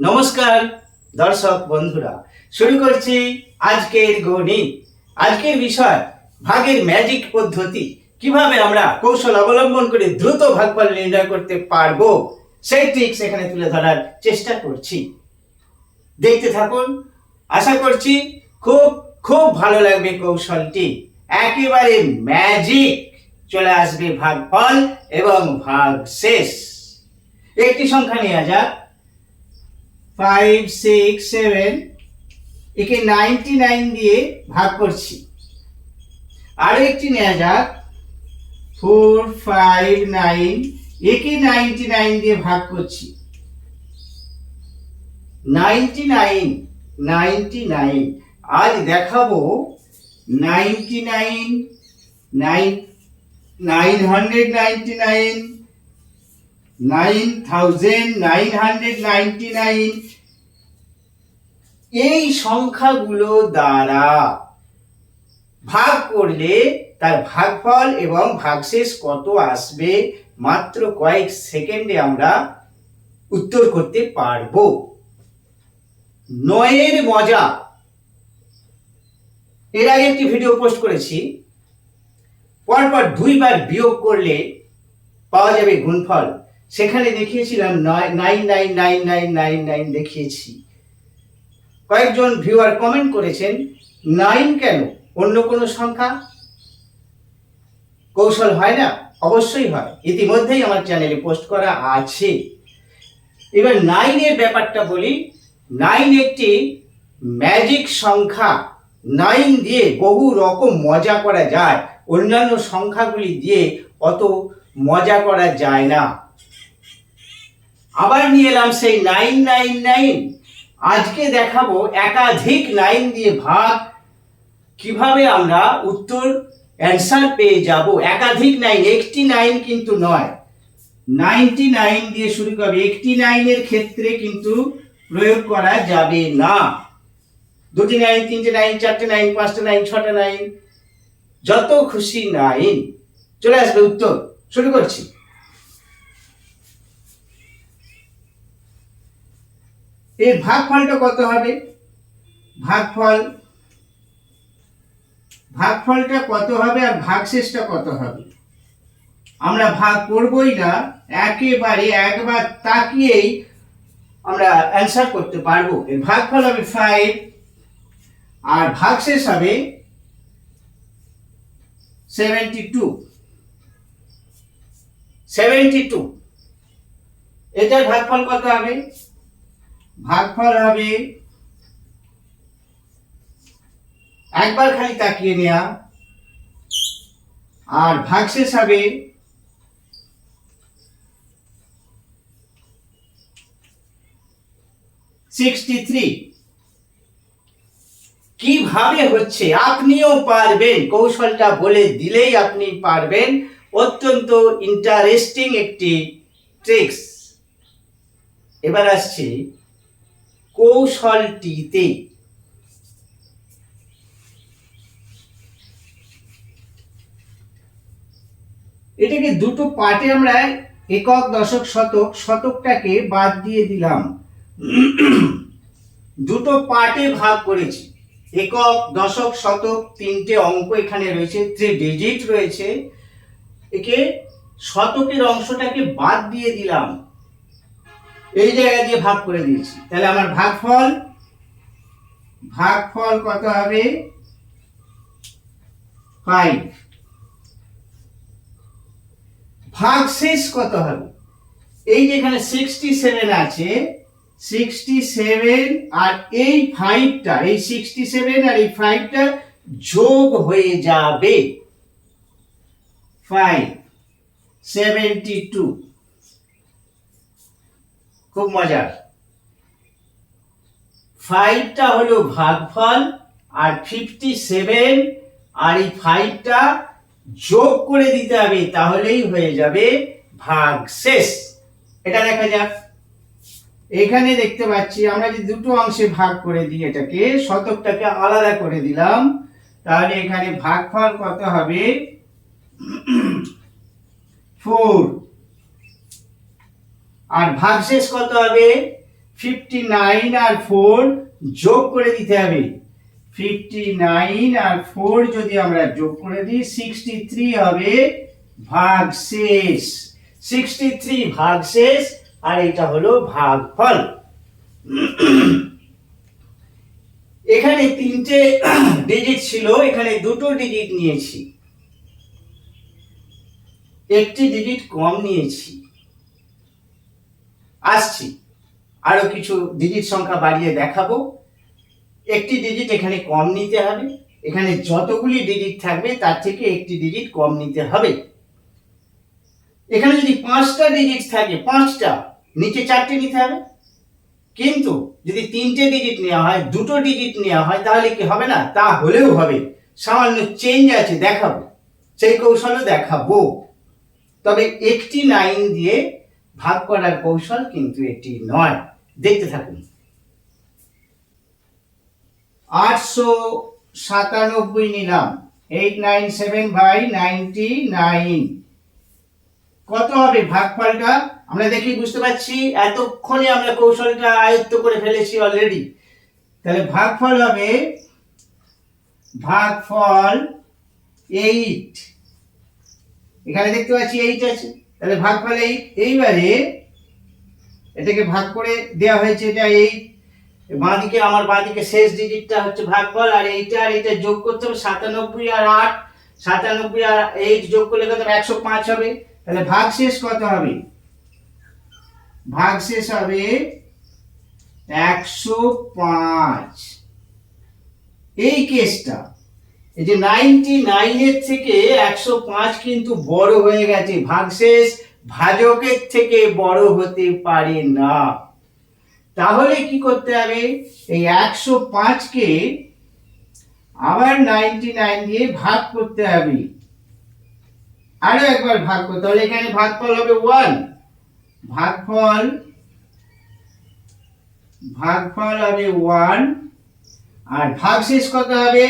নমস্কার, দর্শক বন্ধুরা। শুরু করছি আজকের গণিত। আজকের বিষয়, ভাগের ম্যাজিক পদ্ধতি। কীভাবে আমরা কৌশল অবলম্বন করে দ্রুত ভাগফল নির্ণয় করতে পারব, সেই ট্রিক্স এখানে তুলে ধরার চেষ্টা করছি। দেখতে থাকুন। আশা করছি খুব খুব ভালো লাগবে কৌশলটি। একেবারে ম্যাজিক চলে আসবে ভাগফল এবং ভাগ শেষ একটি সংখ্যা নেওয়া যাক। ফাইভ সিক্স সেভেন একে নাইনটি নাইন দিয়ে ভাগ করছি। আরও একটি নেওয়া যাক। ফোর ফাইভ নাইন একে নাইনটি নাইন দিয়ে ভাগ করছি। নাইনটি নাইন নাইনটি নাইন আজ দেখাবো ninety nine nine nine hundred ninety nine nine thousand nine hundred ninety nine এই সংখ্যাগুলো দ্বারা ভাগ করলে তার ভাগফল এবং ভাগশেষ কত আসবে? মাত্র কয়েক সেকেন্ডে আমরা উত্তর করতে পারব। নয়ের মজা। এর আগে একটি ভিডিও পোস্ট করেছি। পরপর দুইবার বিয়োগ করলে পাওয়া যাবে গুণফল। সেখানে দেখিয়েছিলাম নয়, nine nine nine nine nine nine দেখিয়েছি। কয়েকজন ভিউয়ার কমেন্ট করেছেন নাইন কেন? অন্য কোনো সংখ্যা? কৌশল হয় না? অবশ্যই হয়। ইতিমধ্যেই আমার চ্যানেলে পোস্ট করা আছে। এবার নাইনের ব্যাপারটা বলি। নাইন একটি ম্যাজিক সংখ্যা। নাইন দিয়ে বহু রকম মজা করা যায়। অন্যান্য সংখ্যাগুলি দিয়ে অত মজা করা যায় না। আবার নিয়ে এলাম সেই নাইন নাইন নাইন আজকে দেখাবো একাধিক নাইন দিয়ে ভাগ। কীভাবে আমরা উত্তর অ্যান্সার পেয়ে যাব? একাধিক নাইন একটি নাইন কিন্তু নয়। নাইনটি নাইন দিয়ে শুরু করবে। একটি নাইনের ক্ষেত্রে কিন্তু প্রয়োগ করা যাবে না। দুটি নাইন তিনটে নাইন চারটে নাইন পাঁচটা নাইন ছটা নাইন যত খুশি নাইন চলে আসবে উত্তর। শুরু করছি। এর ভাগফলটা কত হবে? ভাগফল, ভাগফলটা কত হবে আর ভাগশেষটা কত হবে? আমরা ভাগ করবই না, একেবারে একবার তাকিয়েই আমরা অ্যান্সার করতে পারব। এর ভাগফল হবে ফাইভ আর ভাগশেষ হবে সেভেন্টি টু সেভেন্টি টু এটার ভাগফল কত হবে? ভাগফল হবে একবার খালি তাকিয়ে নেওয়া আর ভাগশেষ হবে কীভাবে হচ্ছে? আপনিও পারবেন। কৌশলটা বলে দিলেই আপনি পারবেন। অত্যন্ত ইন্টারেস্টিং একটি ট্রিক্স এবার আসছি কৌশলটিতে এটাকে দুটো পার্টে আমরা একক, দশক, শতক, শতকটাকে বাদ দিয়ে দিলাম। দুটো পার্টে ভাগ করেছি। একক, দশক, শতক তিনটে অঙ্ক এখানে রয়েছে, থ্রি ডিজিট রয়েছে। একে শতকের অংশটাকে বাদ দিয়ে দিলাম। এই জায়গা দিয়ে ভাগ করে দিয়েছি। তাহলে আমার ভাগফল ভাগফল কত হবে? ফাইভ ভাগ শেষ কত হবে? এই যেখানে সিক্সটি সেভেন আছে সিক্সটি সেভেন আর এই ফাইভটা এই সিক্সটি সেভেন আর এই ফাইভটা যোগ হয়ে যাবে। ফাইভ সেভেন্টি টু খুব মজার। ফাইভটা হলো ভাগফল, আর ফিফটি সেভেন আর এই ফাইভটা যোগ করে দিতে হবে, তাহলেই হয়ে যাবে ভাগ শেষ এটা দেখা যাক। এখানে দেখতে পাচ্ছি, আমরা যে দুটো অংশে ভাগ করে দিই এটাকে, শতকটাকে আলাদা করে দিলাম। তাহলে এখানে ভাগফল কত হবে? ফোর আর ভাগশেষ কত হবে? ফিফটি নাইন আর ফোর যোগ করে দিতে হবে। ফিফটি নাইন আর ফোর যদি আমরা যোগ করে দিই সিক্সটি থ্রি হবে ভাগ শেষ সিক্সটি থ্রি ভাগ শেষ আর এটা হলো ভাগফল। এখানে তিনটে ডিজিট ছিল, এখানে দুটো ডিজিট নিয়েছি। একটি ডিজিট কম নিয়েছি। আসছি। আরও কিছু ডিজিট সংখ্যা বাড়িয়ে দেখাবো। একটি ডিজিট এখানে কম নিতে হবে। এখানে যতগুলি ডিজিট থাকবে, তার থেকে একটি ডিজিট কম নিতে হবে। এখানে যদি পাঁচটা ডিজিট থাকে, পাঁচটা, নিচে চারটে নিতে হবে। কিন্তু যদি তিনটে ডিজিট নেওয়া হয়, দুটো ডিজিট নেওয়া হয়, তাহলে কি হবে না? তা হলেও হবে। সামান্য চেঞ্জ আছে, দেখাবো। সেই কৌশলও দেখাবো। তবে একটি নাইন দিয়ে ভাগ করার কৌশল কিন্তু এটি নয়। দেখতে থাকুন। আটশো সাতানব্বই নিলাম। Eight nine seven by ninety nine কত হবে ভাগ ভাগফলটা? আমরা দেখি বুঝতে পারছি, এতক্ষণে আমরা কৌশলটা আয়ত্ত করে ফেলেছি অলরেডি তাহলে ভাগফল হবে, ভাগফল এইট এখানে দেখতে পাচ্ছি এইট আছে। তাহলে ভাগফল এইট এইবারে এটাকে ভাগ করে দেওয়া হয়েছে এটা এইট বাঁদিকে, আমার বাঁদিকে শেষ ডিজিটটা হচ্ছে ভাগ ভাগফল, আর এইটা আর এটা যোগ করতে হবে সাতানব্বই আর আট। সাতানব্বই আর এইট যোগ করলে কত একশো পাঁচ হবে। তাহলে ভাগ শেষ কত হবে? ভাগ শেষ হবে একশো পাঁচ। এই কেসটা এই যে নাইনটি নাইনের থেকে একশো পাঁচ কিন্তু বড় হয়ে গেছে। ভাগশেষ ভাজকের থেকে বড় হতে পারে না। তাহলে কি করতে হবে? এই একশো পাঁচকে আবার নাইনটি নাইন দিয়ে ভাগ করতে হবে। আরও একবার ভাগ করতে তাহলে এখানে ভাগফল হবে ওয়ান ভাগফল ভাগফল হবে ওয়ান আর ভাগশেষ কত হবে?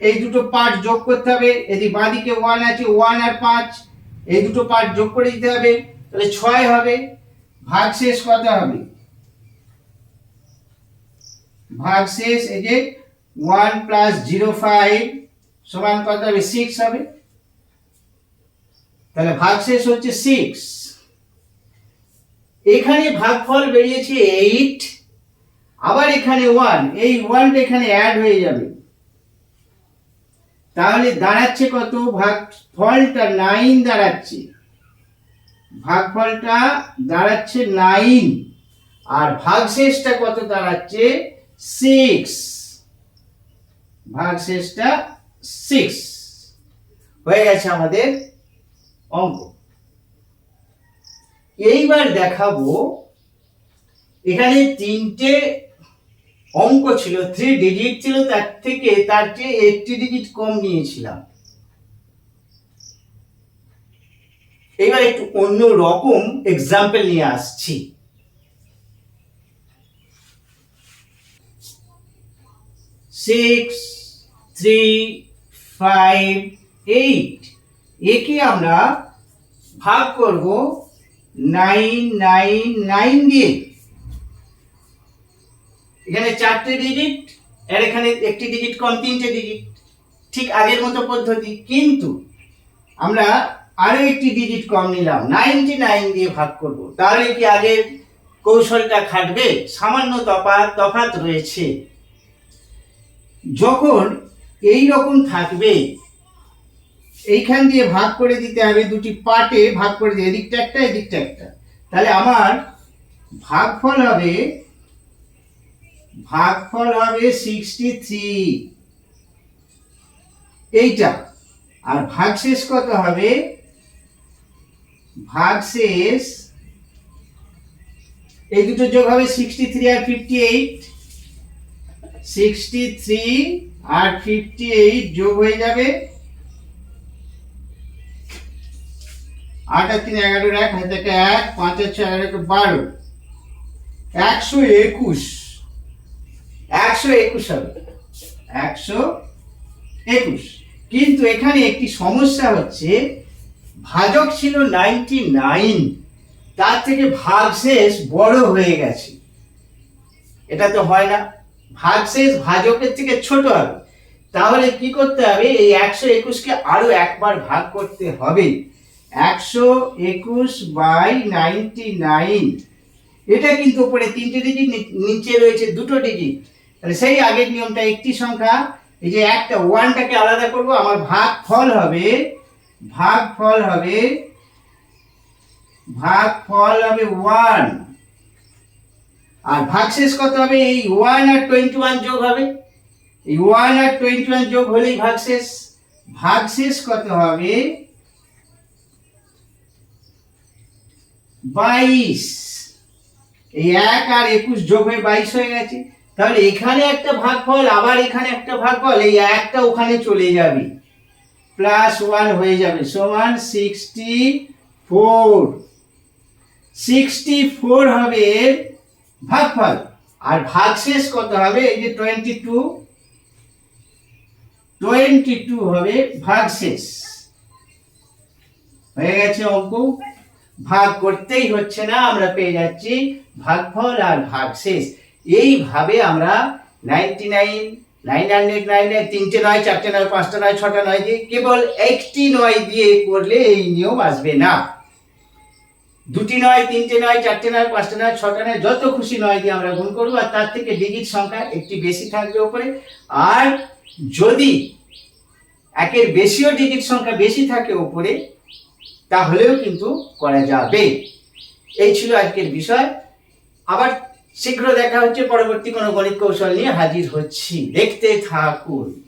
এই দুটো পার্ট যোগ করতে হবে, এদিকে বাঁদিকে ওয়ান আছে ওয়ান আর পাঁচ, এই দুটো পার্ট যোগ করে দিতে হবে, তাহলে ছয় হবে, ভাগ শেষ কত হবে? ভাগ শেষ, এই যে ওয়ান প্লাস জিরো ফাইভ সমান কত হবে? সিক্স হবে। তাহলে ভাগ শেষ হচ্ছে সিক্স এখানে ভাগফল বেরিয়েছে এইট আবার এখানে ওয়ান এই ওয়ানটা এখানে অ্যাড হয়ে যাবে। তাহলে দাঁড়াচ্ছে কত? ভাগ ফলটা নাইন দাঁড়াচ্ছে। ভাগফলটা দাঁড়াচ্ছে নাইন আর ভাগশেষটা কত দাঁড়াচ্ছে? সিক্স ভাগশেষটা সিক্স হয়ে গেছে আমাদের অঙ্ক। এইবার দেখাবো এখানে তিনটে অঙ্ক ছিল থ্রি ডিজিট ছিল, তার থেকে তার চেয়ে একটি ডিজিট কম নিয়েছিলাম। এবার একটু অন্য রকম এক্সাম্পল নিয়ে আসছি। সিক্স থ্রি ফাইভ এইট একে আমরা ভাগ করব নাইন নাইন নাইন দিয়ে। এখানে চারটে ডিজিট আর এখানে একটি ডিজিট কম, তিনটে ডিজিট ঠিক আগের মতো পদ্ধতি, কিন্তু আমরা আরও একটি ডিজিট কম নিলাম নাইনটি নাইন দিয়ে ভাগ করব। তাহলে কি আগের কৌশলটা খাটবে? সামান্য তফাৎ তফাৎ রয়েছে। যখন এই রকম থাকবে, এইখান দিয়ে ভাগ করে দিতে হবে দুটি পার্টে ভাগ করে দিয়ে এদিকটা একটা এদিকটা একটা। তাহলে আমার ভাগফল হবে ভাগফল হবে সিক্সটি থ্রি এইটা। আর ভাগশেষ কত হবে? ভাগশেষ, এই দুটো যোগ হবে সিক্সটি থ্রি আর ফিফটি এইট সিক্সটি থ্রি আর ফিফটি এইট যোগ হয়ে যাবে আট আর তিন এগারোর এক হাতে এক, পাঁচ আর ছয় এগারো বারো। একশো একুশ। একশো একুশ হবে। একশো একুশ। কিন্তু এখানে একটি সমস্যা হচ্ছে, ভাজক ছিল নাইনটি নাইন তার থেকে ভাগশেষ বড় হয়ে গেছে। এটা তো হয় না। ভাগশেষ ভাজকের থেকে ছোট হবে। তাহলে কি করতে হবে? এই একশো একুশকে আরও একবার ভাগ করতে হবে। একশো একুশ বাই নাইনটি নাইন এটা কিন্তু উপরে তিনটে ডিজিট নিচে রয়েছে দুটো ডিজিট তাহলে সেই আগের নিয়মটা একটি সংখ্যা, এই যে একটা, ওয়ানটাকে আলাদা করব, আমার ভাগ ফল হবে, ভাগ ফল হবে, ভাগ ফল হবে ওয়ান। আর ভাগ শেষ কত হবে? এই ওয়ান আর টোয়েন্টি ওয়ান যোগ হবে। এই ওয়ান আর টোয়েন্টি ওয়ান যোগ হলেই ভাগ শেষ ভাগ শেষ কত হবে? বাইশ। এই এক আর একুশ যোগ হয়ে বাইশ হয়ে গেছে। তাহলে এখানে একটা ভাগফল, আবার এখানে একটা ভাগফল, এই একটা ওখানে চলে যাবে। প্লাস ওয়ান হয়ে যাবে, সমান সিক্সটি ফোর সিক্সটি ফোর হবে এর ভাগফল। আর ভাগশেষ কত হবে? এই যে টোয়েন্টি টু টোয়েন্টি টু হবে ভাগশেষ। হয়ে গেছে অঙ্ক। ভাগ করতেই হচ্ছে না, আমরা পেয়ে যাচ্ছি ভাগফল আর ভাগশেষ। এইভাবে আমরা নাইনটি নাইন নাইন হান্ড্রেড নাইনে তিনটে নয়, চারটে নয়, পাঁচটা নয়, ছটা নয় দিয়ে কেবল একটি নয় দিয়ে করলে এই নিয়ম আসবে না। দুটি নয়, তিনটে নয়, চারটে নয়, পাঁচটা নয়, ছটা নয়, যত খুশি নয় দিয়ে আমরা গুণ করব, আর তার থেকে ডিজিট সংখ্যা একটি বেশি থাকবে ওপরে আর যদি একের বেশিও ডিজিট সংখ্যা বেশি থাকে ওপরে তাহলেও কিন্তু করা যাবে। এই ছিল আজকের বিষয়। আবার শীঘ্র দেখা হচ্ছে পরবর্তী কোনো গণিত কৌশল নিয়ে হাজির হচ্ছি। দেখতে থাকুন।